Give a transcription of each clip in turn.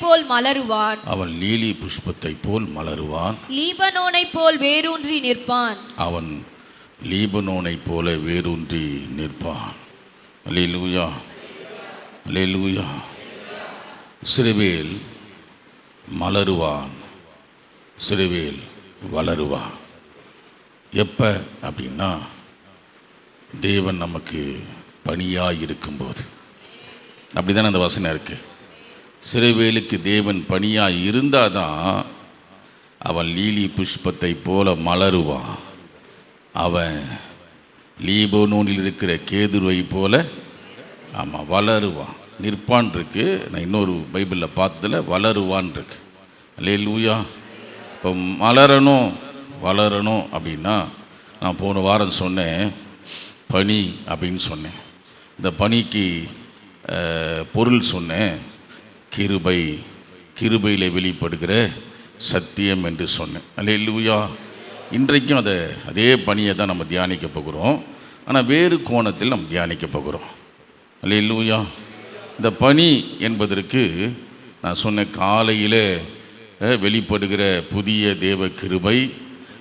போல் மலருவான். அவன் லீலி புஷ்பத்தைப் போல் மலருவான். லீபனோனைப் போல் வேரூன்றி நிற்பான். அவன் லீபனோனைப் போல வேரூன்றி நிற்பான். அல்லேலூயா. அல்லேலூயா. சிறுவேல் மலருவான். சிறுவேல் வளருவான். எப்போ அப்படின்னா தேவன் நமக்கு பணியாக இருக்கும்போது அப்படி தானே அந்த வசனம் இருக்கு. சிறுவேலுக்கு தேவன் பணியாக இருந்தால் தான் அவன் லீலி புஷ்பத்தை போல மலருவான். அவன் லீபோனூனில் இருக்கிற கேதுருவை போல ஆமாம் வளருவான். நிற்பான் இருக்கு நான் இன்னொரு பைபிளில் பார்த்ததுல வளருவான் இருக்கு அல்லே லூயா இப்போ மலரணும் வளரணும் அப்படின்னா நான் போன வாரம் சொன்னேன் பனி அப்படின்னு சொன்னேன். இந்த பனிக்கு பொருள் சொன்னேன். கிருபை கிருபையில் வெளிப்படுகிற சத்தியம் என்று சொன்னேன். அல்ல லூயா இன்றைக்கும் அதை அதே பணியை தான் நம்ம தியானிக்க போகிறோம். ஆனால் வேறு கோணத்தில் நம்ம தியானிக்க போகிறோம். அல்ல லூயா இந்த பனி என்பதற்கு நான் சொன்ன காலையில் வெளிப்படுகிற புதிய தேவ கிருபை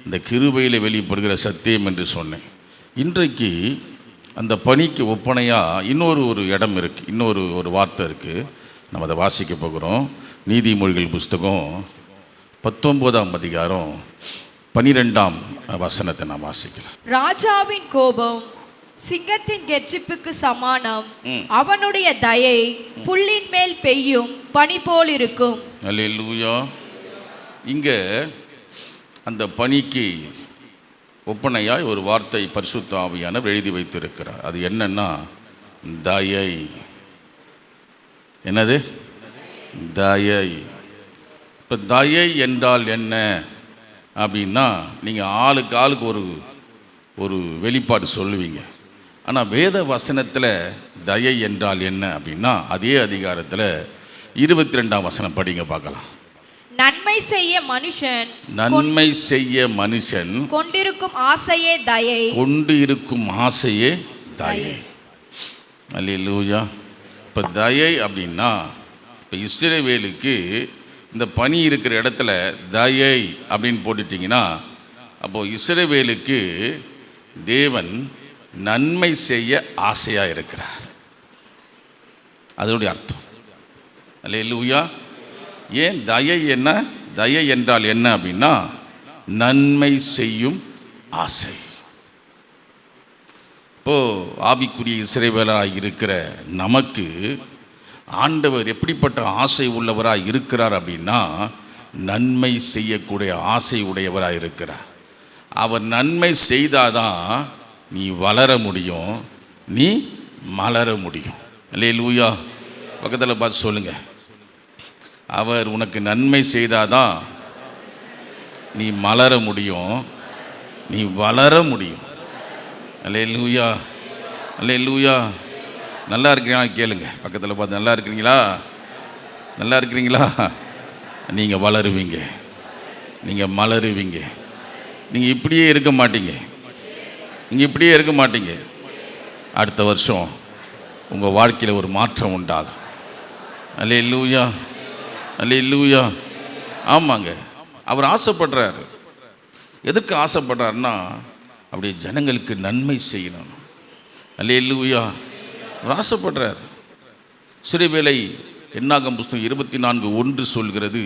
இந்த கிருபையில் வெளிப்படுகிற சத்தியம் என்று சொன்னேன். இன்றைக்கு அந்த பணிக்கு ஒப்பனையாக இன்னொரு ஒரு இடம் இருக்குது இன்னொரு ஒரு வார்த்தை இருக்குது நம்ம அதை வாசிக்க போகிறோம். நீதிமொழிகள் புஸ்தகம் பத்தொம்போதாம் அதிகாரம் பனிரெண்டாம் வசனத்தை நான் வாசிக்கலாம். ராஜாவின் கோபம் சிங்கத்தின் கெர்ச்சிப்புக்கு சமானம் அவனுடைய தயை புல்லின் மேல் பெய்யும் பனி போல் இருக்கும். அல்லேலூயா. இங்கே அந்த பணிக்கு ஒப்பனையாய் ஒரு வார்த்தை பரிசுத்த ஆவியானவர் எழுதி வைத்திருக்கிறார். அது என்னன்னா தயை. என்னது? தயை. இப்போ தயை என்றால் என்ன? அப்படின்னா நீங்கள் ஆளுக்கு ஆளுக்கு ஒரு ஒரு வெளிப்பாடு சொல்லுவீங்க. ஆனால் வேத வசனத்தில் தயை என்றால் என்ன அப்படின்னா அதே அதிகாரத்தில் இருபத்தி ரெண்டாம் வசனம் படிங்க பார்க்கலாம். நன்மை செய்ய மனுஷன் நன்மை செய்ய மனுஷன் கொண்டிருக்கும் ஆசையே தயை. கொண்டு இருக்கும் ஆசையே தயை. அல்லேலூயா. இப்போ தயை அப்படின்னா இப்போ இஸ்ரேவேலுக்கு இந்த பனி இருக்கிற இடத்துல தயை அப்படின்னு போட்டுட்டிங்கன்னா அப்போது இஸ்ரேவேலுக்கு தேவன் நன்மை செய்ய ஆசையாக இருக்கிறார். அதனுடைய அர்த்தம். அல்லேலூயா. ஏன் தயை என்ன? தயை என்றால் என்ன அப்படின்னா நன்மை செய்யும் ஆசை. இப்போது ஆவிக்குரிய இசைவேலராக இருக்கிற நமக்கு ஆண்டவர் எப்படிப்பட்ட ஆசை உள்ளவராக இருக்கிறார் அப்படின்னா நன்மை செய்யக்கூடிய ஆசை உடையவராக இருக்கிறார். அவர் நன்மை செய்தாதான் நீ வளர முடியும் நீ மலர முடியும். இல்லையே லூயா பக்கத்தில் பார்த்து சொல்லுங்கள் அவர் உனக்கு நன்மை செய்தாதான் நீ மலர முடியும் நீ வளர முடியும். அல்லே லூயா அலே லூயா நல்லா இருக்கிறீங்களா? கேளுங்க. பக்கத்தில் பார்த்து நல்லா இருக்கிறீங்களா? நல்லா இருக்கிறீங்களா? நீங்கள் வளருவீங்க. நீங்கள் மலருவீங்க. நீங்கள் இப்படியே இருக்க மாட்டீங்க. நீங்கள் இப்படியே இருக்க மாட்டீங்க. அடுத்த வருஷம் உங்கள் வாழ்க்கையில் ஒரு மாற்றம் உண்டாகும். அல்லே லூயா அல்லே லூயா ஆமாங்க. அவர் ஆசைப்படுறாரு. எதுக்கு ஆசைப்படுறாருன்னா அப்படியே ஜனங்களுக்கு நன்மை செய்யணும். அல்லே இல்லையா அவர் ஆசைப்படுறார் சிறுவேலை என்னாகம் புஸ்தகம் இருபத்தி நான்கு ஒன்று சொல்கிறது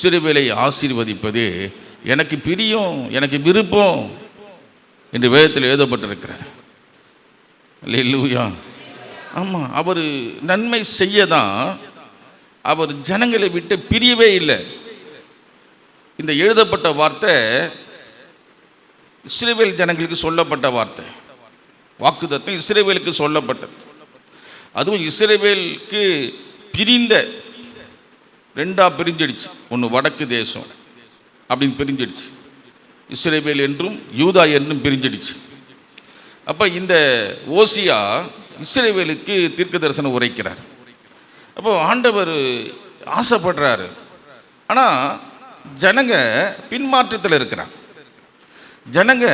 சிறுவேலை ஆசீர்வதிப்பதே எனக்கு பிரியம் எனக்கு விருப்பம் என்று வேதத்தில் எழுதப்பட்டிருக்கிறது. அல்லே இல்லையா ஆமாம் அவர் நன்மை செய்ய தான் அவர் ஜனங்களை விட்டு பிரியவே இல்லை. இந்த எழுதப்பட்ட வார்த்தை இஸ்ரேவேல் ஜனங்களுக்கு சொல்லப்பட்ட வார்த்தை. வாக்குதத்தம் இஸ்ரேவேலுக்கு சொல்லப்பட்டது. அதுவும் இஸ்ரேவேலுக்கு பிரிந்த ரெண்டாக பிரிஞ்சிடுச்சு. ஒன்று வடக்கு தேசம் அப்படின்னு பிரிஞ்சிடுச்சு. இஸ்ரேவேல் என்றும் யூதா என்றும் பிரிஞ்சிடுச்சு. அப்போ இந்த ஓசியா இஸ்ரேவேலுக்கு தீர்க்க தரிசனம் உரைக்கிறார். அப்போ ஆண்டவர் ஆசைப்படுறாரு. ஆனால் ஜனங்க பின்மாற்றத்தில் இருக்கிறாங்க. ஜனங்க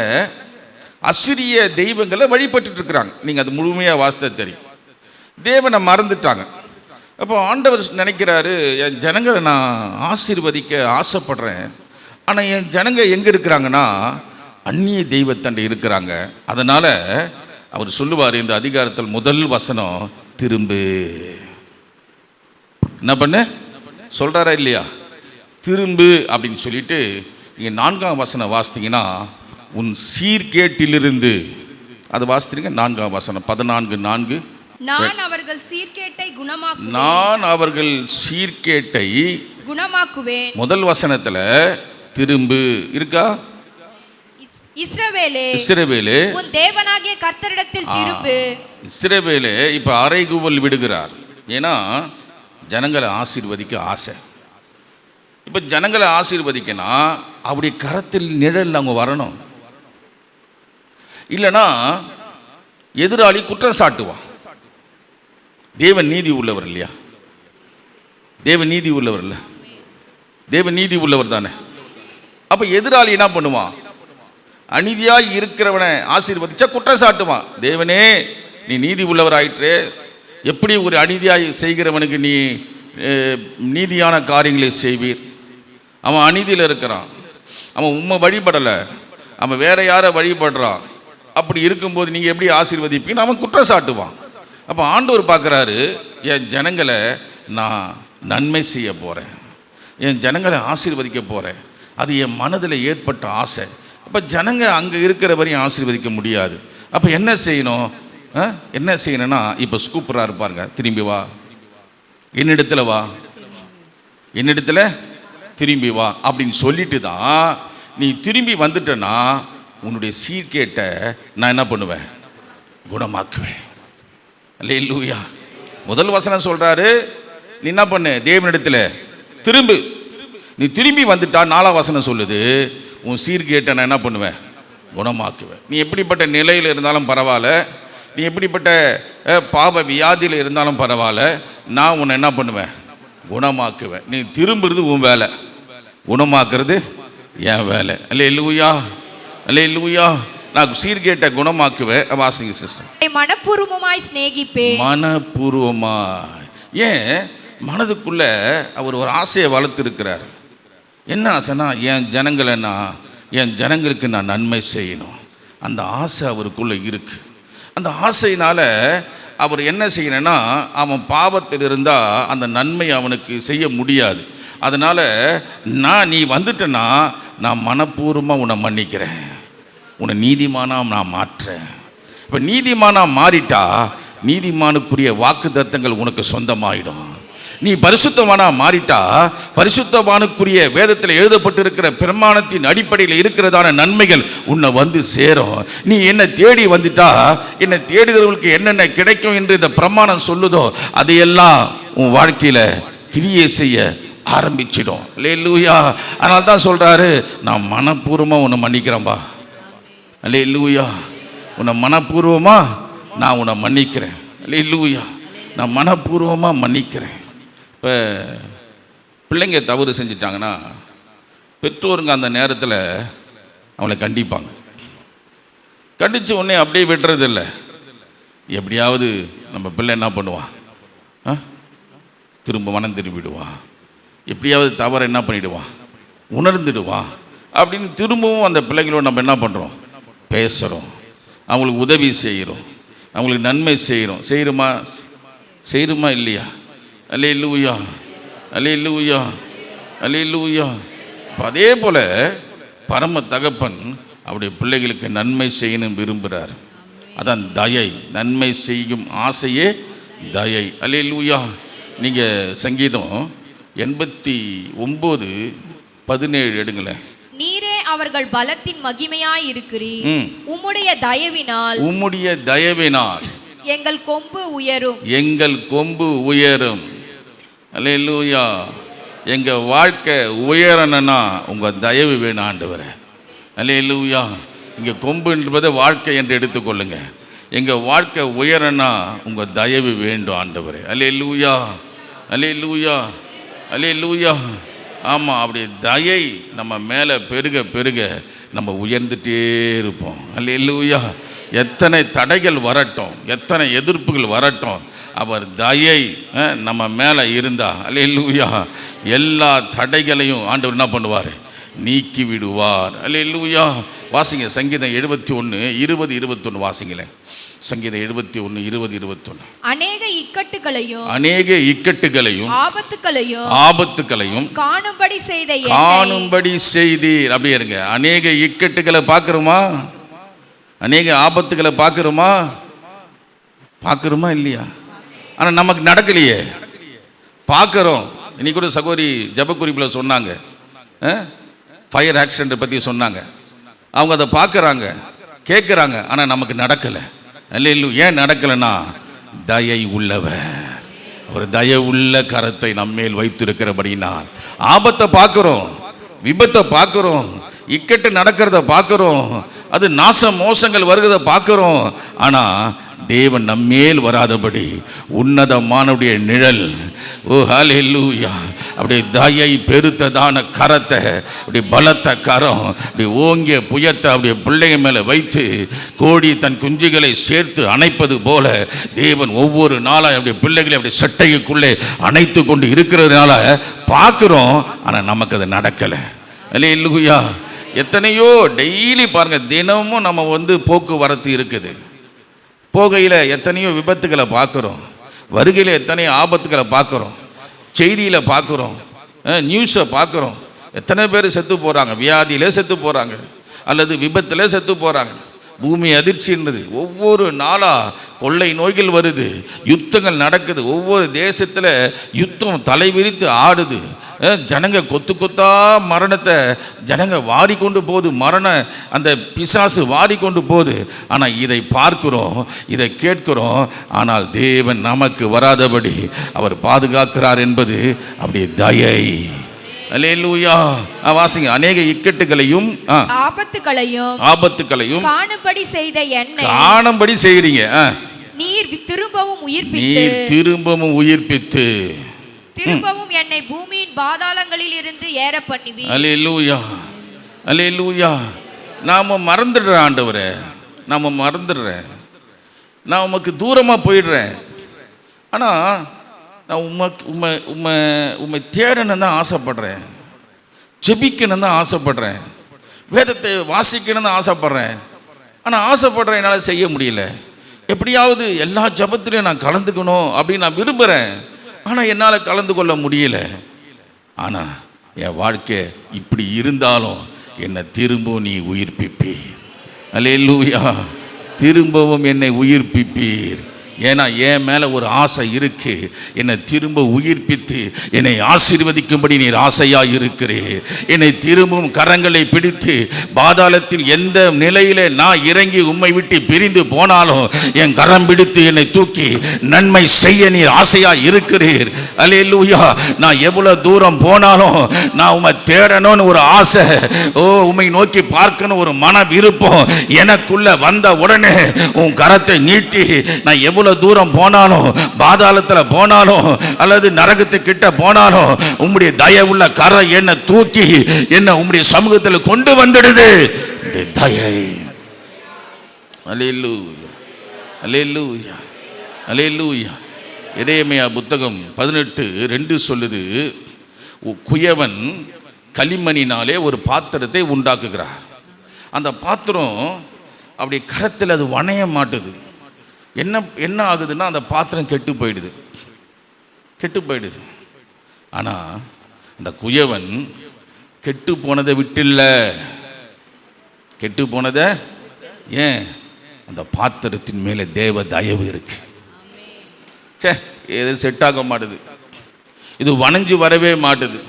அசிரிய தெய்வங்களை வழிபட்டுட்டு இருக்கிறாங்க நீங்கள் அது முழுமையாக வாசித்த தெரியும். தேவனை மறந்துட்டாங்க. அப்போ ஆண்டவர் நினைக்கிறாரு என் ஜனங்களை நான் ஆசீர்வதிக்க ஆசைப்படுறேன். ஆனால் என் ஜனங்க எங்கே இருக்கிறாங்கன்னா அந்நிய தெய்வத்தண்டை இருக்கிறாங்க. அதனால் அவர் சொல்லுவார் இந்த அதிகாரத்தில் முதல் வசனம் திரும்பு. என்ன பண்ணு? சொல்கிறாரா இல்லையா? திரும்பு அப்படின்னு சொல்லிட்டு நீங்கள் நான்காம் வசனம் வாசித்தீங்கன்னா உன் சீர்கேட்டிலிருந்து அது வாசித்தீங்க நான்காம் வசனம் பதினான்கு நான்கு. நான் அவர்கள் சீர்கேட்டை குணமாக்கு நான் அவர்கள் சீர்கேட்டை குணமாக்குவேன். முதல் வசனத்தில் திரும்பு இருக்கா? இஸ்- இஸ்ரவேலே இஸ்ரவேலு. உன் தேவனாகிய கர்த்தரிடத்தில் திரும்பு. இஸ்ரவேலு இப்போ அறைகூவல் விடுகிறார். ஏன்னா ஜனங்களை ஆசீர்வதிக்க ஆசை. இப்போ ஜனங்களை ஆசீர்வதிக்கனா அவருடைய கரத்தில் நிழல் அவங்க வரணும். இல்லைன்னா எதிராளி குற்றம் சாட்டுவான். தேவன் நீதி உள்ளவர் இல்லையா? தேவன் நீதி உள்ளவர் இல்லை? தேவன் நீதி உள்ளவர் தானே? அப்போ எதிராளி என்ன பண்ணுவான்? அநீதியாக இருக்கிறவனை ஆசீர்வதிச்சா குற்றம் சாட்டுவான். தேவனே நீ நீதி உள்ளவர் ஆயிற்று எப்படி ஒரு அநீதியாய் செய்கிறவனுக்கு நீ நீதியான காரியங்களை செய்வீர்? அவன் அநீதியில் இருக்கிறான். அவன் உண்மை வழிபடலை. அவன் வேற யாரை வழிபடுறான்? அப்படி இருக்கும்போது நீங்கள் எப்படி ஆசீர்வதிப்பீங்க? அவன் குற்றம் சாட்டுவான் அப்போ ஆண்டவர் பார்க்குறாரு என் ஜனங்களை நான் நன்மை செய்ய போகிறேன் என் ஜனங்களை ஆசீர்வதிக்க போகிறேன் அது என் மனதில் ஏற்பட்ட ஆசை. அப்போ ஜனங்க அங்கே இருக்கிற வரையும் ஆசீர்வதிக்க முடியாது. அப்போ என்ன செய்யணும்? ஆ? என்ன செய்யணும்னா இப்போ ஸ்கூப்பராக இருப்பாருங்க. திரும்பி வா. என்னிடத்துல வா. என்னிடத்துல? திரும்பி வா. அப்படின்னு சொல்லிட்டு தான் நீ திரும்பி வந்துட்டனா உன்னுடைய சீர்கேட்டை நான் என்ன பண்ணுவேன்? குணமாக்குவேன். அல்லேலூயா. முதல் வசனம் சொல்கிறாரு நீ என்ன பண்ணு? தேவனிடத்தில் திரும்பு. நீ திரும்பி வந்துட்டா நாலாம் வசனம் சொல்லுது உன் சீர்கேட்டை நான் என்ன பண்ணுவேன்? குணமாக்குவேன். நீ எப்படிப்பட்ட நிலையில் இருந்தாலும் பரவாயில்ல. நீ எப்படிப்பட்ட பாவ வியாதியில் இருந்தாலும் பரவாயில்ல. நான் உன்னை என்ன பண்ணுவேன்? குணமாக்குவேன். நீ திரும்புறது உன் வேலை. குணமாக்குறது என் வேலை. அல்ல இல்லையா அல்ல இல்லையா நான் சீர்கேட்டை குணமாக்குவேன் வாசிங்க சிஸ்டர் மனப்பூர்வமாய் சிநேகிப்பேன். மனப்பூர்வமா ஏன்? மனதுக்குள்ள அவர் ஒரு ஆசையை வளர்த்துருக்கிறார். என்ன ஆசைனா என் ஜனங்களை நான் என் ஜனங்களுக்கு நான் நன்மை செய்யணும். அந்த ஆசை அவருக்குள்ள இருக்கு. அந்த ஆசையினால அவர் என்ன செய்யணும்னா அவன் பாவத்தில் இருந்தால் அந்த நன்மை அவனுக்கு செய்ய முடியாது. அதனால நான் நீ வந்துட்டேன்னா நான் மனப்பூர்வமாக உன்னை மன்னிக்கிறேன். உன்னை நீதிமானாக நான் மாற்றுறேன் இப்போ நீதிமானாக மாறிட்டா நீதிமானுக்குரிய வாக்கு தத்தங்கள் உனக்கு சொந்தமாயிடும். நீ பரிசுத்தமானா மாறிட்டா பரிசுத்தமானுக்குரிய வேதத்தில் எழுதப்பட்டிருக்கிற பிரமாணத்தின் அடிப்படையில் இருக்கிறதான நன்மைகள் உன்னை வந்து சேரும். நீ என்ன தேடி வந்துட்டா என்னை தேடுகிறவர்களுக்கு என்னென்ன கிடைக்கும் என்று இந்த பிரமாணம் சொல்லுதோ அதையெல்லாம் உன் வாழ்க்கையில் கிரியை செய்ய ஆரம்பிச்சிடும். இல்லையா அதனால தான் சொல்கிறாரு நான் மனப்பூர்வமாக உன்னை மன்னிக்கிறேன்பா. அல்லே லூயா உன்னை மனப்பூர்வமாக நான் உன்னை மன்னிக்கிறேன். அல்லே லூயா நான் மனப்பூர்வமாக மன்னிக்கிறேன். இப்போ பிள்ளைங்க தவறு செஞ்சிட்டாங்கன்னா பெற்றோருங்க அந்த நேரத்தில் அவளை கண்டிப்பாங்க. கண்டித்து உடனே அப்படியே விடுறதில்ல எப்படியாவது நம்ம பிள்ளை என்ன பண்ணுவான்? ஆ? திரும்ப மனம் திரும்பிடுவான் எப்படியாவது தவறு என்ன பண்ணிவிடுவான் உணர்ந்துடுவான். அப்படின்னு திரும்பவும் அந்த பிள்ளைங்களோட நம்ம என்ன பண்ணுறோம் பேசுகிறோம் அவங்களுக்கு உதவி செய்கிறோம் அவங்களுக்கு நன்மை செய்கிறோம் செய்கிறோமா செய்கிறோமா இல்லையா? அல்லே இல்லையா அல்லே இல்லையா அல்லே இல்லையா இப்போ அதே போல் பரம தகப்பன் அவருடைய பிள்ளைகளுக்கு நன்மை செய்யணும் விரும்புகிறார் அதான் தயை. நன்மை செய்யும் ஆசையே தயை. அல்லே லூயா நீங்கள் சங்கீதம் எண்பத்தி ஒம்பது பதினேழு எடுங்களேன். அவர்கள் பலத்தின் மகிமையாய் இருக்கிறீர். உம்முடைய தயவினால் உம்முடைய தயவினால் எங்கள் கொம்பு உயரும். எங்கள் கொம்பு உயரும். அல்லேலூயா எங்கள் வாழ்க்கை உயரணும்னா உங்கள் தயவு வேணும் ஆண்டவரே. அல்லேலூயா இங்கே கொம்பு என்பது வாழ்க்கை என்று எடுத்துக்கொள்ளுங்க எங்கள் வாழ்க்கை உயரனா உங்கள் தயவு வேண்டும் ஆண்டவரே. அலே லூயா அலே லூயா அலே லூயா ஆமாம் அப்படி தயை நம்ம மேலே பெருக பெருக நம்ம உயர்ந்துட்டே இருப்போம். அல்ல இல்லையா எத்தனை தடைகள் வரட்டும் எத்தனை எதிர்ப்புகள் வரட்டும் அவர் தயை நம்ம மேலே இருந்தா அல்ல இல்லையா எல்லா தடைகளையும் ஆண்டவர் என்ன பண்ணுவார்? நீக்கி விடுவார். அல்ல இல்லையா வாசிங்க சங்கீதம் எழுபத்தி ஒன்று இருபது இருபத்தொன்று வாசிங்களேன். சங்கீதம் எழுபத்தி ஒன்று இருபது இருபத்தொன்று அநேக இக்கட்டுகளையும் அநேக இக்கட்டுகளையும் ஆபத்துகளையும் ஆபத்துகளையும் காணும்படி செய்த காணும்படி செய்தீர். அப்படியே இருங்க. அநேக இக்கட்டுகளை பார்க்குறோமா? அநேக ஆபத்துகளை பார்க்குறோமா? பார்க்குறோமா இல்லையா? ஆனால் நமக்கு நடக்கலையே. பார்க்குறோம். இன்னைக்கு கூட சகோதரி ஜபக்குறிப்பில் சொன்னாங்க. ஃபயர் ஆக்சிடெண்ட்டை பற்றி சொன்னாங்க. அவங்க அதை பார்க்குறாங்க கேட்குறாங்க ஆனால் நமக்கு நடக்கலை. இல்லை இல்லை ஏன் நடக்கலைன்னா தயை உள்ளவர். ஒரு தய உள்ள கரத்தை நம்மேல் வைத்திருக்கிறபடினால் ஆபத்தை பார்க்குறோம் விபத்தை பார்க்குறோம். இக்கட்டு நடக்கிறத பார்க்குறோம். அது நாச மோசங்கள் வருகிறத பார்க்குறோம். ஆனால் தேவன் நம்மேல் வராதபடி உன்னதமானுடைய நிழல். ஓ ஹலெல்லூயா அப்படியே தயை பெருத்ததான கரத்தை அப்படி பலத்த கரம் அப்படி ஓங்கிய புயத்தை அப்படியே பிள்ளைங்க மேலே வைத்து கோடி தன் குஞ்சுகளை சேர்த்து அணைப்பது போல தேவன் ஒவ்வொரு நாளாக அப்படி பிள்ளைகளை அப்படி சட்டைக்குள்ளே அணைத்து கொண்டு இருக்கிறதுனால பார்க்குறோம் ஆனால் நமக்கு அது நடக்கலை. அல்ல இல்லையா எத்தனையோ டெய்லி பாருங்கள் தினமும் நம்ம வந்து போக்குவரத்து இருக்குது. போகையில் எத்தனையோ விபத்துகளை பார்க்குறோம். வருகையில் எத்தனையோ ஆபத்துகளை பார்க்குறோம். செய்தியில் பார்க்குறோம். நியூஸை பார்க்குறோம். எத்தனை பேர் செத்து போகிறாங்க வியாதியிலே செத்து போகிறாங்க அல்லது விபத்தில் செத்து போகிறாங்க பூமி அதிர்ச்சின்றது ஒவ்வொரு நாளாக கொள்ளை நோய்கள் வருது யுத்தங்கள் நடக்குது. ஒவ்வொரு தேசத்தில் யுத்தம் தலைவிரித்து ஆடுது. ஜனங்க கொத்து கொத்தா மரணத்தை ஜனங்க வாரி கொண்டு போகுது. மரண அந்த பிசாசு வாரி கொண்டு போகுது. ஆனால் இதை பார்க்கிறோம் இதை கேட்கிறோம். ஆனால் தேவன் நமக்கு வராதபடி அவர் பாதுகாக்கிறார் என்பது அப்படியே தயை. அல்லேலூயா ஆ, வாசிங்க. அநேக இக்கட்டுகளையும் ஆபத்துகளையும் ஆபத்துகளையும் காணும்படி செய்த என்னை காணும்படி செய்கிறீங்க. நீர் திரும்பவும் உயிர்ப்பித்து நீர் திரும்பவும் உயிர்ப்பித்து. திரும்பவும் என்னை பூமியின் பாதாளங்களில் இருந்து ஏற பண்ணுவி அலேலூயா அலேலூயா நாம் மறந்துடுறேன் ஆண்டவரே. நாம் மறந்துடுறேன் நான் உமக்கு தூரமாக போயிடுறேன். ஆனால் நான் உமை உமை உமை உமை தேடணும் தான் ஆசைப்படுறேன். ஜெபிக்கணும் தான் ஆசைப்படுறேன். வேதத்தை வாசிக்கணும் தான் ஆசைப்படுறேன். ஆனால் ஆசைப்படுறேன் என்னால் செய்ய முடியல. எப்படியாவது எல்லா ஜபத்திலையும் நான் கலந்துக்கணும் அப்படின்னு நான் விரும்புகிறேன் ஆனால் என்னால் கலந்து கொள்ள முடியல. ஆனால் என் வாழ்க்கை இப்படி இருந்தாலும் என்னை திரும்பவும் நீ உயிர்ப்பிப்பீர். அல்லேலூயா திரும்பவும் என்னை உயிர்ப்பிப்பீர். ஏன்னா என் மேலே ஒரு ஆசை இருக்கு. என்னை திரும்ப உயிர்ப்பித்து என்னை ஆசீர்வதிக்கும்படி நீர் ஆசையாக இருக்கிறீர் என்னை திரும்பவும் கரங்களை பிடித்து பாதாளத்தில் எந்த நிலையில நான் இறங்கி உம்மை விட்டு பிரிந்து போனாலும் என் கரம் பிடித்து என்னை தூக்கி நன்மை செய்ய நீர் ஆசையாக இருக்கிறீர். அல்லேலூயா நான் எவ்வளோ தூரம் போனாலும் நான் உம்மை தேடணும்னு ஒரு ஆசை. ஓ உம்மை நோக்கி பார்க்கணும் ஒரு மன விருப்பம் எனக்குள்ள வந்த உடனே உன் கரத்தை நீட்டி நான் எவ்வளோ தூரம் போனாலும் பாதாளத்தில் போனாலும் அல்லது நரகத்துக்கிட்ட போனாலும் உம்முடைய தயவுள்ள கரை என்னை தூக்கி என்னை உம்முடைய சமூகத்தில் கொண்டு வந்துடுது. தயை. அலேலூயா அலேலூயா அலேலூயா எரேமியா புத்தகம் பதினெட்டு ரெண்டு சொல்லுது குயவன் களிமணினாலே ஒரு பாத்திரத்தை உண்டாக்குகிறார். அந்த பாத்திரம் அப்படி கரத்தில் அது வணைய மாட்டுது. என்ன என்ன ஆகுதுன்னா அந்த பாத்திரம் கெட்டு போயிடுது. கெட்டு போயிடுது. ஆனால் அந்த குயவன் கெட்டு போனதை விட்டில்ல. கெட்டு போனதை? ஏன்? அந்த பாத்திரத்தின் மேலே தேவ தயவு இருக்கு. சே எது செட் ஆக மாட்டுது. இது வணைஞ்சு வரவே மாட்டுது.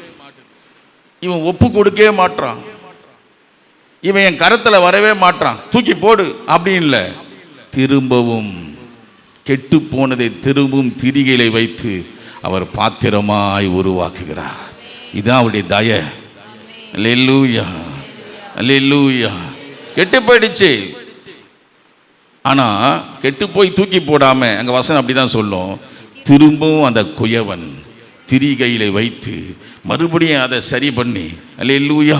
இவன் ஒப்பு கொடுக்கவே மாட்றான். இவன் என் கரத்தில் வரவே மாட்றான். தூக்கி போடு அப்படின்னு இல்லை. திரும்பவும் கெட்டு போனதை திரும்பவும் திரிகளை வைத்து அவர் பாத்திரமாய் உருவாக்குகிறார். இதுதான் அவருடைய தய. லெல்லூயா லெல்லூயா கெட்டு போயிடுச்சு. ஆனால் கெட்டு போய் தூக்கி போடாமல் அங்கே வசனம் அப்படி தான் சொல்லும். திரும்பவும் அந்த குயவன் திரிகையில் வைத்து மறுபடியும் அதை சரி பண்ணி அலே லூயா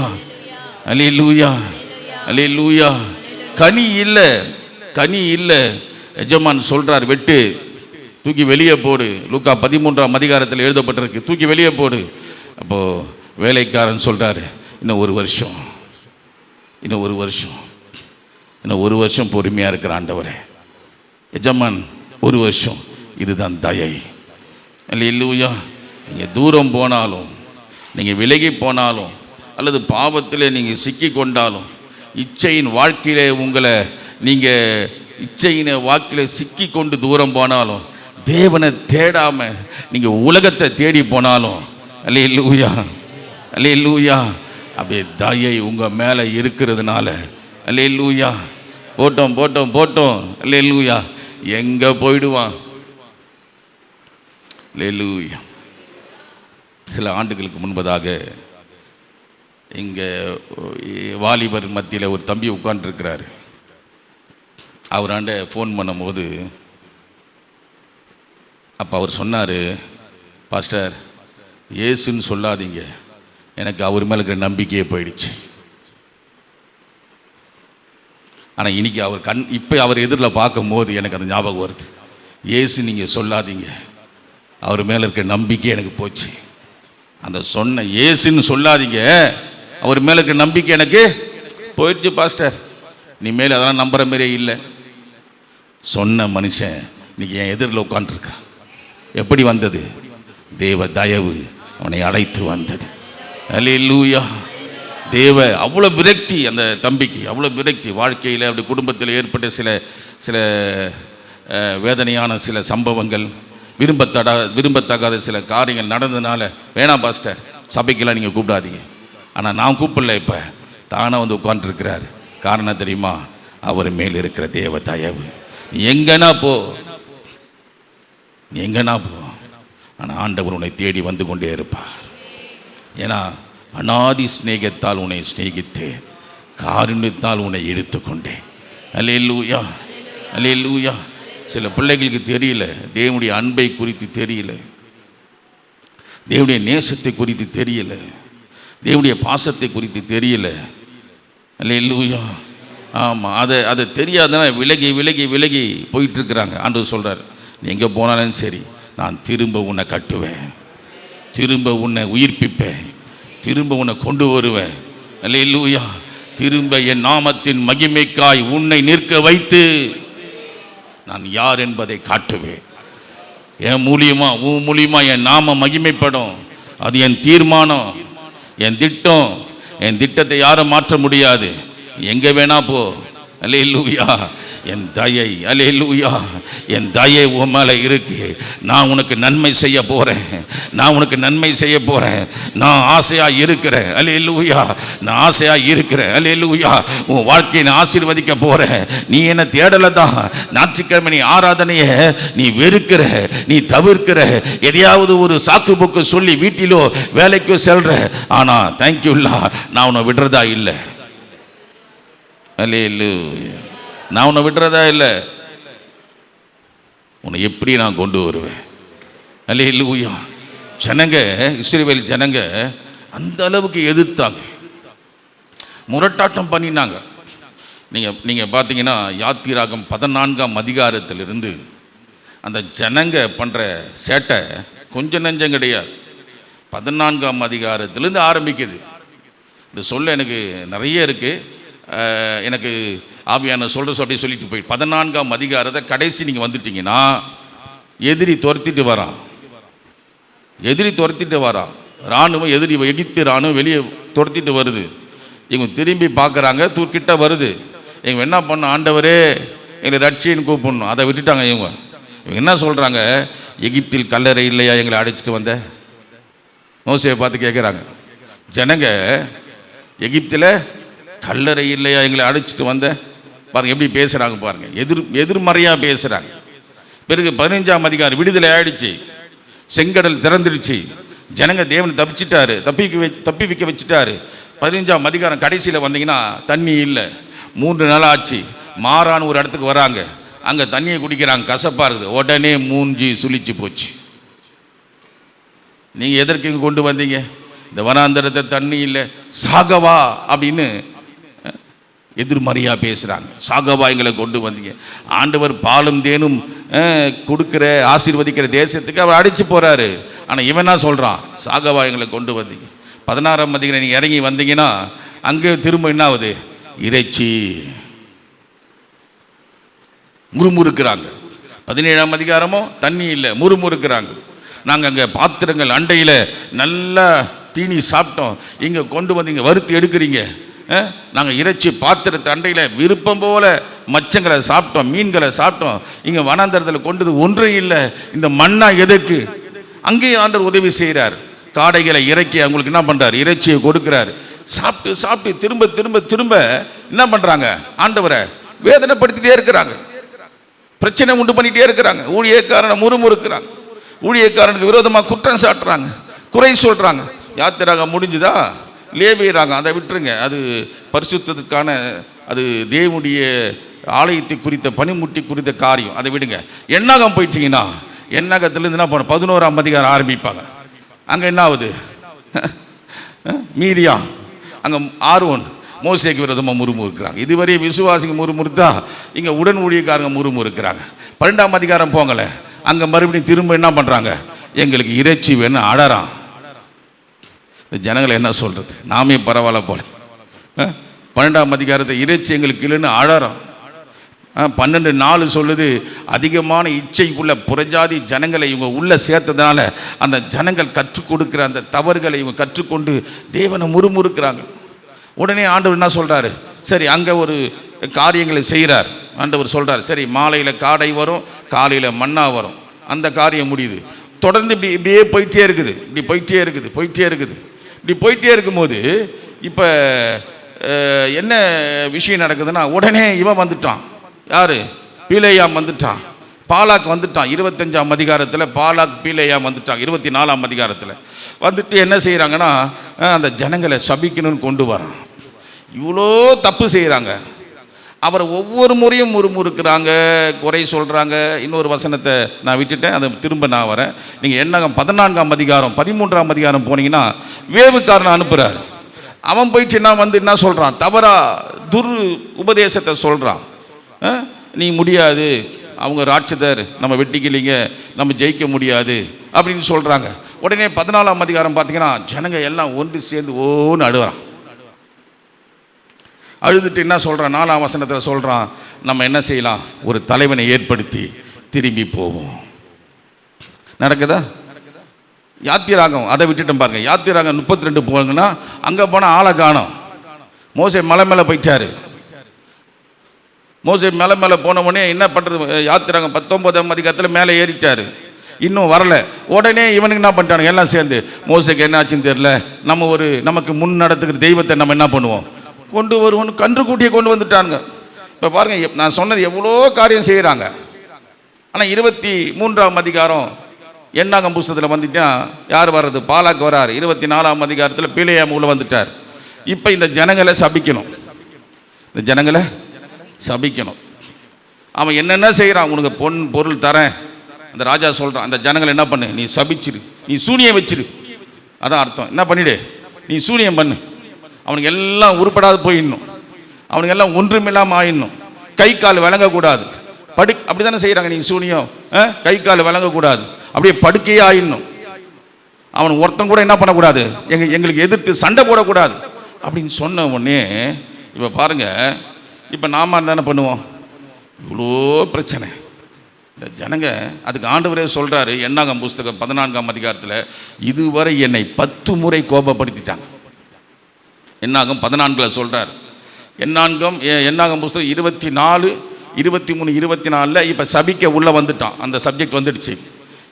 அலே லூயா அலே லூயா கனி இல்லை. கனி இல்லை. எஜமான் சொல்கிறார் வெட்டு. தூக்கி வெளியே போடு. லூக்கா பதிமூன்றாம் அதிகாரத்தில் எழுதப்பட்டிருக்கு. தூக்கி வெளியே போடு. அப்போது வேலைக்காரன் சொல்கிறாரு இன்னும் ஒரு வருஷம். இன்னும் ஒரு வருஷம். இன்னும் ஒரு வருஷம் பொறுமையாக இருக்கிற ஆண்டவரே. எஜமான் ஒரு வருஷம். இதுதான் தயை. அல்ல இல்லையா நீங்கள் தூரம் போனாலும் நீங்கள் விலகி போனாலும் அல்லது பாவத்தில் நீங்கள் சிக்கி கொண்டாலும் இச்சையின் வாழ்க்கையிலே உங்களை நீங்கள் இச்சையின வாக்கில் சிக்கி கொண்டு தூரம் போனாலும் தேவனை தேடாமல் நீங்கள் உலகத்தை தேடி போனாலும் அல்லே லூயா அல்லே லூயா அப்படியே தயை உங்கள் மேலே இருக்கிறதுனால அல்லே லூயா போட்டோம் போட்டோம் போட்டோம் அல்லே லூயா எங்கே போயிடுவான்? லேலூயா சில ஆண்டுகளுக்கு முன்பதாக இங்கே வாலிபர் மத்தியில் ஒரு தம்பி உட்காந்துருக்கிறாரு அவராண்ட ஃபோன் பண்ணும்போது அப்போ அவர் சொன்னார் பாஸ்டர் ஏசுன்னு சொல்லாதீங்க. எனக்கு அவர் மேலே இருக்கிற நம்பிக்கையே போயிடுச்சு. ஆனால் இன்னைக்கு அவர் கண் இப்போ அவர் எதிரில் பார்க்கும்போது எனக்கு அந்த ஞாபகம் வருது. ஏசு நீங்கள் சொல்லாதீங்க. அவர் மேலே இருக்க நம்பிக்கை எனக்கு போச்சு. அந்த சொன்ன ஏசுன்னு சொல்லாதீங்க. அவர் மேலே இருக்க நம்பிக்கை எனக்கு போயிடுச்சு பாஸ்டர் நீ மேலே அதெல்லாம் நம்புகிற மாதிரியே இல்லை. சொன்ன மனுஷன் இன்னைக்கு என் எதிரில் உட்காந்துருக்கான் எப்படி வந்தது? தேவ தயவு அவனை அழைத்து வந்தது. அல்லேலூயா தேவ அவ்வளோ விரக்தி அந்த தம்பிக்கு அவ்வளோ விரக்தி. வாழ்க்கையில் அப்படி குடும்பத்தில் ஏற்பட்ட சில சில வேதனையான சில சம்பவங்கள் விரும்பத்தடா விரும்பத்தகாத சில காரியங்கள் நடந்ததுனால வேணாம் பாஸ்டர் சபைக்கெல்லாம் நீங்கள் கூப்பிடாதீங்க. ஆனால் நான் கூப்பிடல இப்போ. தானாக வந்து உட்காந்துருக்கிறார் காரணம் தெரியுமா? அவர் மேல் இருக்கிற தேவ தயவு. நீ எங்கன்னா போ. நீ எங்கன்னா போ. ஆனால் ஆண்டவர் உன்னை தேடி வந்து கொண்டே இருப்பார். ஏன்னா அனாதி சிநேகத்தால் உன்னை சிநேகித்து காருண்யத்தால் உன்னை எடுத்துக்கொண்டேன். அல்லே லூயா அல்லே லூயா சில பிள்ளைகளுக்கு தெரியல. தேவனுடைய அன்பை குறித்து தெரியல. தேவனுடைய நேசத்தை குறித்து தெரியல. தேவனுடைய பாசத்தை குறித்து தெரியல. அல்ல லூயா ஆமாம் அதை அது தெரியாதுன்னா விலகி விலகி விலகி போயிட்டுருக்குறாங்க. ஆண்டு சொல்கிறார் நீ எங்கே போனாலும் சரி நான் திரும்ப உன்னை கட்டுவேன். திரும்ப உன்னை உயிர்ப்பிப்பேன். திரும்ப உன்னை கொண்டு வருவேன். அல்லேலூயா. திரும்ப என் நாமத்தின் மகிமைக்காய் உன்னை நிற்க வைத்து நான் யார் என்பதை காட்டுவேன். என் மூலியமா உன் மூலியமா என் நாம மகிமைப்படும். அது என் தீர்மானம் என் திட்டம். என் திட்டத்தை யாரும் மாற்ற முடியாது. எங்க வேணா போ. அலே லூயா என் தயை அலே லூயா என் தயை உன் மேலே இருக்கு. நான் உனக்கு நன்மை செய்ய போகிறேன் நான் உனக்கு நன்மை செய்ய போகிறேன் நான் ஆசையாக இருக்கிறேன் அலே லூயா நான் ஆசையாக இருக்கிறேன் அலே லூயா உன் வாழ்க்கையை நான் ஆசீர்வதிக்க போகிறேன் நீ என்ன தேடலை தான் ஞாயிற்றுக்கிழமை நீ ஆராதனையை நீ வெறுக்கிற நீ தவிர்க்கிற. எதையாவது ஒரு சாக்கு போக்கு சொல்லி வீட்டிலோ வேலைக்கோ செல்கிற ஆனால் தேங்க்யூல்லா நான் உன்னை விடுறதா இல்லை. அலே நான் உன்னை விடுறதா இல்லை? உன்னை எப்படி நான் கொண்டு வருவேன்? அல்லே இல்லையா ஜனங்க இஸ்ரேவேல் ஜனங்க அந்த அளவுக்கு எதிர்த்தாங்க. முரட்டாட்டம் பண்ணினாங்க. நீங்கள் நீங்கள் பார்த்தீங்கன்னா யாத்திராகம் பதினான்காம் அதிகாரத்திலிருந்து அந்த ஜனங்க பண்ணுற சேட்டை கொஞ்சம் நெஞ்சம் கிடையாது. பதினான்காம் அதிகாரத்திலேருந்து ஆரம்பிக்குது. இந்த சொல்ல எனக்கு நிறைய இருக்குது எனக்கு ஆவியான சொல்கிற சொல்லி சொல்லிட்டு போய் பதினான்காம் அதிகாரத்தை கடைசி நீங்கள் வந்துட்டீங்கன்னா எதிரி துரத்திட்டு வரான் எதிரி துரத்திட்டு வரான் இராணுவம் எதிரி எகிப்து இராணுவம் வெளியே துரத்திட்டு வருது. இவங்க திரும்பி பார்க்குறாங்க தூக்கிட்ட வருது. இவங்க என்ன பண்ண ஆண்டவரே எங்களை ரட்சின்னு கூப்பிடணும். அதை விட்டுட்டாங்க இவங்க. இவங்க என்ன சொல்கிறாங்க எகிப்தில் கல்லறை இல்லையா எங்களை அழைச்சிட்டு வந்த? மோசையை பார்த்து கேட்குறாங்க ஜனங்க எகிப்தில் கல்லறை இல்லையா? எங்களை அழைச்சிட்டு வந்த பாருங்கள் எப்படி பேசுகிறாங்க பாருங்கள் எதிர் எதிர்மறையாக பேசுகிறாங்க பிறகு பதினஞ்சாம் அதிகாரம் விடுதலை ஆயிடுச்சு. செங்கடல் திறந்துடுச்சு. ஜனங்க தேவன் தப்பிச்சிட்டாரு. தப்பிக்க வச்சு தப்பி வைக்க வச்சுட்டாரு. பதினஞ்சாம் அதிகாரம் கடைசியில் வந்தீங்கன்னா தண்ணி இல்லை. மூன்று நாள் ஆச்சு. மாறான்னு ஒரு இடத்துக்கு வராங்க. அங்கே தண்ணியை குடிக்கிறாங்க. கசப்பாக இருக்குது. உடனே மூஞ்சி சுழிச்சு போச்சு. நீங்கள் எதற்கு இங்கே கொண்டு வந்தீங்க? இந்த வனாந்தரத்தை தண்ணி இல்லை. சாகவா அப்படின்னு எதிர்மறையாக பேசுகிறாங்க சாகவா எங்களை கொண்டு வந்தீங்க. ஆண்டவர் பாலும் தேனும் கொடுக்குற ஆசீர்வதிக்கிற தேசத்துக்கு அவர் அடித்து போகிறாரு ஆனால் இவனா சொல்கிறான் சாகவா எங்களை கொண்டு வந்தீங்க. பதினாறாம் மதிக்கிற நீங்கள் இறங்கி வந்தீங்கன்னா அங்கே திரும்ப என்ன ஆகுது? இறைச்சி. முறுமுறுக்கிறாங்க. பதினேழாம் அதிகாரமும் தண்ணி இல்லை முறுமுறுக்கிறாங்க. நாங்கள் அங்கே பாத்திரங்கள் அண்டையில் நல்லா தீனி சாப்பிட்டோம். இங்கே கொண்டு வந்து இங்கே வறுத்து எடுக்கிறீங்க. நாங்கள் இறைச்சி பாத்திரத்து அண்டையில் விருப்பம் போல மச்சங்களை சாப்பிட்டோம் மீன்களை சாப்பிட்டோம். இங்கே வனாந்தரத்தில் கொண்டது ஒன்றும் இல்லை. இந்த மண்ணா எதுக்கு? அங்கேயும் ஆண்டவர் உதவி செய்கிறார் காடைகளை இறக்கி அவங்களுக்கு என்ன பண்ணுறாரு இறைச்சியை கொடுக்குறாரு. சாப்பிட்டு சாப்பிட்டு திரும்ப திரும்ப திரும்ப என்ன பண்ணுறாங்க ஆண்டவரை வேதனைப்படுத்திட்டே இருக்கிறாங்க. பிரச்சனை உண்டு பண்ணிட்டே இருக்கிறாங்க. ஊழியக்காரனை முறுமுறுக்கிறாங்க. ஊழியக்காரனுக்கு விரோதமாக குற்றம் சாட்டுறாங்க. குறை சொல்கிறாங்க யாத்திராக முடிஞ்சுதா? லேவியராங்க அதை விட்டுருங்க. அது பரிசுத்தத்துக்கான அது தேவனுடைய ஆலயத்தை குறித்த பனிமுட்டி குறித்த காரியம். அதை விடுங்க. எண்ணாகம் போயிட்டீங்கன்னா எண்ணாகத்துலேருந்து என்ன பண்ண பதினோராம் அதிகாரம் ஆரம்பிப்பாங்க. அங்கே என்ன ஆகுது மீரியா. அங்கே ஆர்வன் மோசேக்கு விரதமாக முறுமுறுக்கிறாங்க. இதுவரை விசுவாசிங்க முறுமுறுத்தா இங்கே உடன் ஊழியக்காரங்க முறுமுறுக்கிறாங்க. பன்னெண்டாம் அதிகாரம் போங்கல. அங்கே மறுபடியும் திரும்ப என்ன பண்ணுறாங்க எங்களுக்கு இறைச்சி வேணும் அடறான் இந்த ஜனங்களை என்ன சொல்கிறது நாமே பரவாயில்ல போல. பன்னெண்டாம் அதிகாரத்தை இறைச்சி எங்களுக்கு இல்லைன்னு அழறோம் பன்னெண்டு நாலு சொல்லுது அதிகமான இச்சைக்குள்ள புறஜாதி ஜனங்களை இவங்க உள்ள சேர்த்ததுனால அந்த ஜனங்கள் கற்றுக் கொடுக்குற அந்த தவறுகளை இவங்க கற்றுக்கொண்டு தேவனை முறுமுறுக்கிறாங்க. உடனே ஆண்டவர் என்ன சொல்கிறாரு சரி அங்கே ஒரு காரியங்களை செய்கிறார் ஆண்டவர் சொல்கிறார் சரி மாலையில் காடை வரும் காலையில் மண்ணா வரும். அந்த காரியம் முடியுது. தொடர்ந்து இப்படி இப்படியே போயிட்டே இருக்குது இப்படி போயிட்டே இருக்குது போயிட்டே இருக்குது. இப்படி போயிட்டே இருக்கும்போது இப்போ என்ன விஷயம் நடக்குதுன்னா உடனே இவன் வந்துட்டான். யார்? பீலையாம் வந்துட்டான். பாலாக் வந்துட்டான். இருபத்தஞ்சாம் அதிகாரத்தில் பாலாக் பீலையாம் வந்துட்டான். இருபத்தி நாலாம் அதிகாரத்தில். வந்துட்டு என்ன செய்கிறாங்கன்னா அந்த ஜனங்களை சபிக்கணும்னு கொண்டு வரான். இவ்வளோ தப்பு செய்கிறாங்க அவரை ஒவ்வொரு முறையும் முறுமுறுக்கிறாங்க குறை சொல்கிறாங்க இன்னொரு வசனத்தை நான் விட்டுட்டேன் அதை திரும்ப நான் வரேன். நீங்கள் என்ன பதினான்காம் அதிகாரம் பதிமூன்றாம் அதிகாரம் போனீங்கன்னா வேவுக்காரன் அனுப்புகிறார் அவன் போயிட்டு என்ன வந்து என்ன சொல்கிறான் தவறா துர் உபதேசத்தை சொல்கிறான் நீ முடியாது. அவங்க ராட்சதர் நம்ம வெட்டிக்கலிங்க நம்ம ஜெயிக்க முடியாது அப்படின்னு சொல்கிறாங்க உடனே பதினாலாம் அதிகாரம் பார்த்தீங்கன்னா ஜனங்க எல்லாம் ஒன்று சேர்ந்து ஓன்னு அழுகிறான். அழுதுட்டு என்ன சொல்கிறான் நாலாம் வசனத்தில் சொல்கிறான் நம்ம என்ன செய்யலாம்? ஒரு தலைவனை ஏற்படுத்தி திரும்பி போவோம். நடக்குதா? யாத்திராகம் அதை விட்டுட்டோம் பாருங்க. யாத்திராகம் முப்பத்தி ரெண்டு போங்கன்னா அங்கே போனால் ஆளை காணும். மோசை மலை மேலே போயிட்டாரு. மோசை மலை மேலே போன உடனே என்ன பண்ணுறது யாத்திராகம் பத்தொன்பதாம் அதிகாரத்தில் மேலே ஏறிட்டாரு. இன்னும் வரல. உடனே இவனுக்கு என்ன பண்ணிட்டானுங்க எல்லாம் சேர்ந்து மோசைக்கு என்ன ஆச்சுன்னு தெரியல. நம்ம ஒரு நமக்கு முன் நடத்துக்கிற தெய்வத்தை நம்ம என்ன பண்ணுவோம்? கொண்டு வருவோம்னு கன்று கூட்டியே கொண்டு வந்துட்டானுங்க. இப்போ பாருங்க எப்- நான் சொன்னது எவ்வளோ காரியம் செய்கிறாங்க ஆனால் இருபத்தி மூன்றாம் அதிகாரம் எண்ணாகம் புஸ்தத்தில் வந்துட்டா யார் வர்றது? பாலாக்கு வராரு. இருபத்தி நாலாம் அதிகாரத்தில் பீலையாம் உள்ள வந்துட்டார். இப்போ இந்த ஜனங்களை சபிக்கணும். இந்த ஜனங்களை சபிக்கணும். அவன் என்னென்ன செய்கிறான் உனக்கு பொன் பொருள் தரேன். அந்த ராஜா சொல்கிறான் அந்த ஜனங்களை என்ன பண்ணு? நீ சபிச்சிரு. நீ சூனியம் வச்சிரு. அதான் அர்த்தம். என்ன பண்ணிடு? நீ சூனியம் பண்ணு. அவனுக்கு எல்லாம் உருப்படாது போயிடணும். அவனுக்கு எல்லாம் ஒன்றுமில்லாமல் ஆயிடணும். கை கால் விளங்கக்கூடாது படு அப்படி தானே செய்கிறாங்க நீங்கள் சூனியம் ஆ? கை கால் விளங்கக்கூடாது அப்படியே படுக்கையே ஆயிடணும். அவன் ஒருத்தன் கூட என்ன பண்ணக்கூடாது? எங்க எங்களுக்கு எதிர்த்து சண்டை போடக்கூடாது. அப்படின்னு சொன்ன உடனே இப்போ பாருங்க இப்போ நாம என்ன பண்ணுவோம்? இவ்வளோ பிரச்சனை. இந்த ஜனங்க அதுக்கு ஆண்டவரே சொல்கிறாரு என்னாகம் புஸ்தகம் பதினான்காம் அதிகாரத்தில் இதுவரை என்னை பத்து முறை கோபப்படுத்திட்டாங்க. எண்ணாகம் பதினான்கில் சொல்கிறார் எண்ணாங்கம் எ- எண்ணாகம் புஸ்தகம்? இருபத்தி நாலு இருபத்தி மூணு இருபத்தி நாலில் இப்போ சபிக்க உள்ளே வந்துட்டான். அந்த சப்ஜெக்ட் வந்துடுச்சு.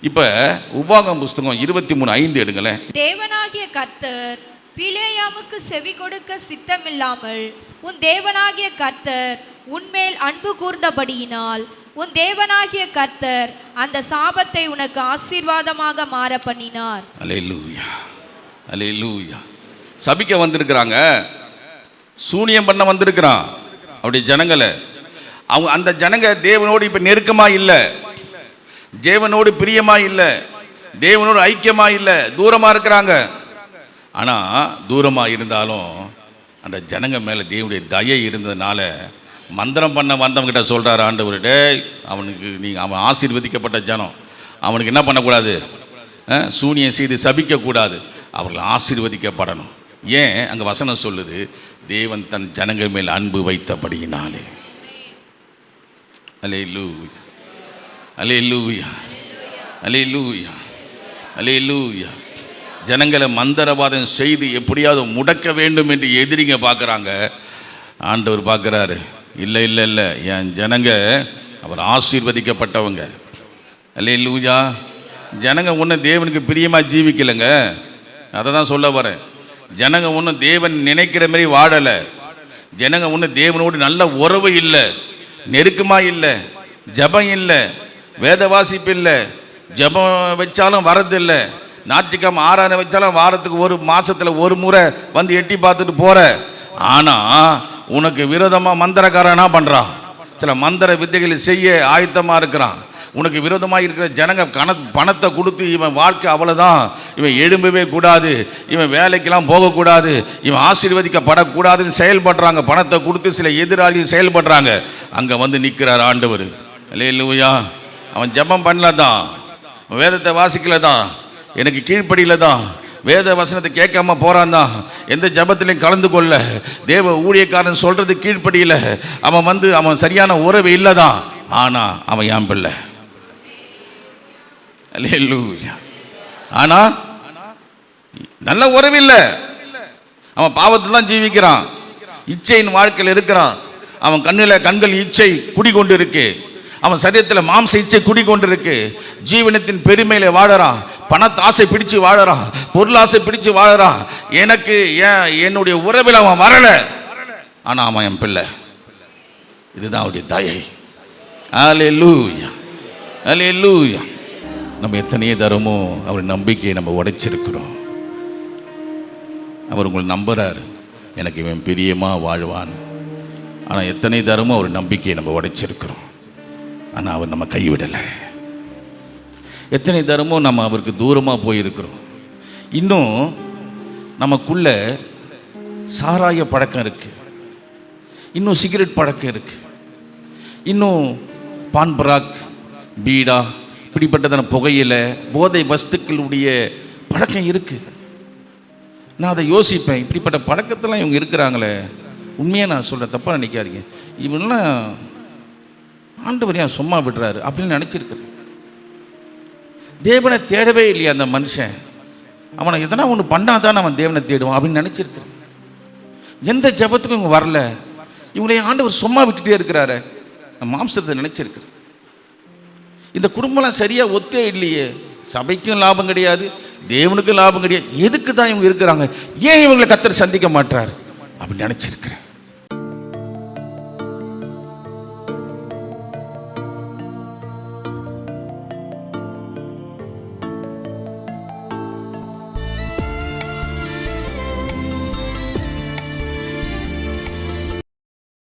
இப்போ உபாகம் புஸ்தகம் இருபத்தி மூணு ஐந்து எடுங்களேன். தேவனாகிய கர்த்தர் பிலேயாமுக்கு செவி கொடுக்க சித்தமில்லாமல் உன் தேவனாகிய கர்த்தர் உன்மேல் அன்பு கூர்ந்தபடியினால் உன் தேவனாகிய கர்த்தர் அந்த சாபத்தை உனக்கு ஆசீர்வாதமாக மாற பண்ணினார் அலே லூயா அலே லூயா சபிக்க வந்திருக்கிறாங்க. சூனியம் பண்ண வந்திருக்கிறான். அப்படி ஜனங்களை. அவங்க அந்த ஜனங்க தேவனோடு இப்போ நெருக்கமாக இல்லை. தேவனோடு பிரியமாக இல்லை. தேவனோடு ஐக்கியமாக இல்லை. தூரமாக இருக்கிறாங்க. ஆனால் தூரமாக இருந்தாலும் அந்த ஜனங்க மேலே தேவனுடைய தயை இருந்ததுனால மந்திரம் பண்ண வந்தவங்கிட்ட சொல்கிறார் ஆண்டவர்கிட்ட அவனுக்கு நீங்கள் அவன் ஆசீர்வதிக்கப்பட்ட ஜனம். அவனுக்கு என்ன பண்ணக்கூடாது? சூனியம் செய்து சபிக்கக்கூடாது. அவர்கள் ஆசீர்வதிக்கப்படணும். ஏன் அங்கே வசனம் சொல்லுது? தேவன் தன் ஜனங்கள் மேல் அன்பு வைத்தபடியினாலே. அலே லூயா அலே லூயா அலே லூயா அலே லூயா ஜனங்களை மந்திரவாதம் செய்து எப்படியாவது முடக்க வேண்டும் என்று எதிரிங்க பார்க்குறாங்க. ஆண்டவர் பார்க்குறாரு. இல்லை இல்லை இல்லை. என் ஜனங்க அவர் ஆசீர்வதிக்கப்பட்டவங்க. அல்லே லூஜா ஜனங்க ஒன்றும் தேவனுக்கு பிரியமாக ஜீவிக்கலைங்க. அதை தான் சொல்ல வரேன். ஜனங்க ஒன்றும் தேவன் நினைக்கிற மாதிரி வாழலை. ஜனங்க ஒன்றும் தேவனோடு நல்ல உறவு இல்லை. நெருக்கமாக இல்லை. ஜபம் இல்லை. வேத வாசிப்பு இல்லை. ஜபம் வச்சாலும் வரதில்லை ஞாயிற்றுக்கிழமை ஆராதனை வச்சாலும் வாரத்துக்கு ஒரு மாதத்தில் ஒரு முறை வந்து எட்டி பார்த்துட்டு போகிற ஆனால் உனக்கு விரோதமாக மந்திரக்காரனா பண்ணுறான் சில மந்திர வித்தைகளை செய்ய ஆயத்தமாக இருக்கிறான். உனக்கு விரோதமாக இருக்கிற ஜனங்க கண பணத்தை கொடுத்து இவன் வாழ்க்கை அவ்வளோதான் இவன் எழும்பவே கூடாது. இவன் வேலைக்கெல்லாம் போகக்கூடாது. இவன் ஆசீர்வதிக்கப்படக்கூடாதுன்னு செயல்படுறாங்க. பணத்தை கொடுத்து சில எதிராளிகள் செயல்படுறாங்க. அங்கே வந்து நிற்கிறார் ஆண்டவர். இல்லையா அவன் ஜெபம் பண்ணல தான் வேதத்தை வாசிக்கல தான் எனக்கு கீழ்ப்படியில தான் வேத வசனத்தை கேட்காம போகிறான் தான் எந்த ஜபத்திலையும் கலந்து கொள்ள. தேவ ஊழியக்காரன் சொல்கிறது கீழ்ப்படியில். அவன் வந்து அவன் சரியான உறவு இல்லை தான் ஆனால் அவன் ஏன் பிள்ளை. அல்லேலூயா ஆனா நல்ல உறவில்லை. அவன் பாவத்தில் தான் ஜீவிக்கிறான். இச்சையின் வாழ்க்கையில் இருக்கிறான். அவன் கண்ணில் கண்கள் இச்சை குடிகொண்டு இருக்கு அவன் சரீரத்தில் மாம்ச இச்சை குடிகொண்டு இருக்கு ஜீவனத்தின் பெருமையில வாழறான். பணத்தை ஆசை பிடிச்சு வாழறான். பொருளாசை பிடிச்சு வாழறான். எனக்கு ஏன் என்னுடைய உறவில் அவன் வரல? ஆனா அவன் என் பிள்ளை. இதுதான் அவருடைய தயை. அலையலூயா அலையலூயா நம்ம எத்தனையே தரமோ அவர் நம்பிக்கையை நம்ம உடைச்சிருக்கிறோம். அவர் உங்களை நம்புகிறார் எனக்கு இவன் பிரியமாக வாழ்வான். ஆனால் எத்தனை தரமும் அவர் நம்பிக்கையை நம்ம உடைச்சிருக்கிறோம். ஆனால் அவர் நம்ம கைவிடலை. எத்தனை தரமும் நம்ம அவருக்கு தூரமாக போயிருக்கிறோம். இன்னும் நமக்குள்ள சாராய பழக்கம் இருக்குது இன்னும் சிகரெட் பழக்கம் இருக்குது இன்னும் பான் பராக் பீடா இப்படிப்பட்டதான புகையில் போதை வஸ்துக்களுடைய பழக்கம் இருக்குது நான் அதை யோசிப்பேன். இப்படிப்பட்ட பழக்கத்தெல்லாம் இவங்க இருக்கிறாங்களே. உண்மையாக நான் சொல்கிறேன் தப்பாக நினைக்காதீங்க. இவனெல்லாம் ஆண்டவர் ஏன் சும்மா விடுறாரு அப்படின்னு நினச்சிருக்கிறேன் தேவனை தேடவே இல்லையா அந்த மனுஷன்? அவனை எதனா ஒன்று பண்ணாதான் அவன் தேவனை தேடுவான் அப்படின்னு நினச்சிருக்கிறான் எந்த ஜெபத்துக்கும் இவங்க வரல. இவங்களை ஆண்டவர் சும்மா விட்டுட்டே இருக்கிறாரு. மாம்சத்தை நினச்சிருக்கிறேன் இந்த குடும்பம்லாம் சரியாக ஒத்தே இல்லையே. சபைக்கும் லாபம் கிடையாது தேவனுக்கும் லாபம் கிடையாது. எதுக்கு தான் இவங்க இருக்கிறாங்க? ஏன் இவங்களை கத்தர் சந்திக்க மாட்டார் அப்படின்னு நினச்சிருக்கிறேன்.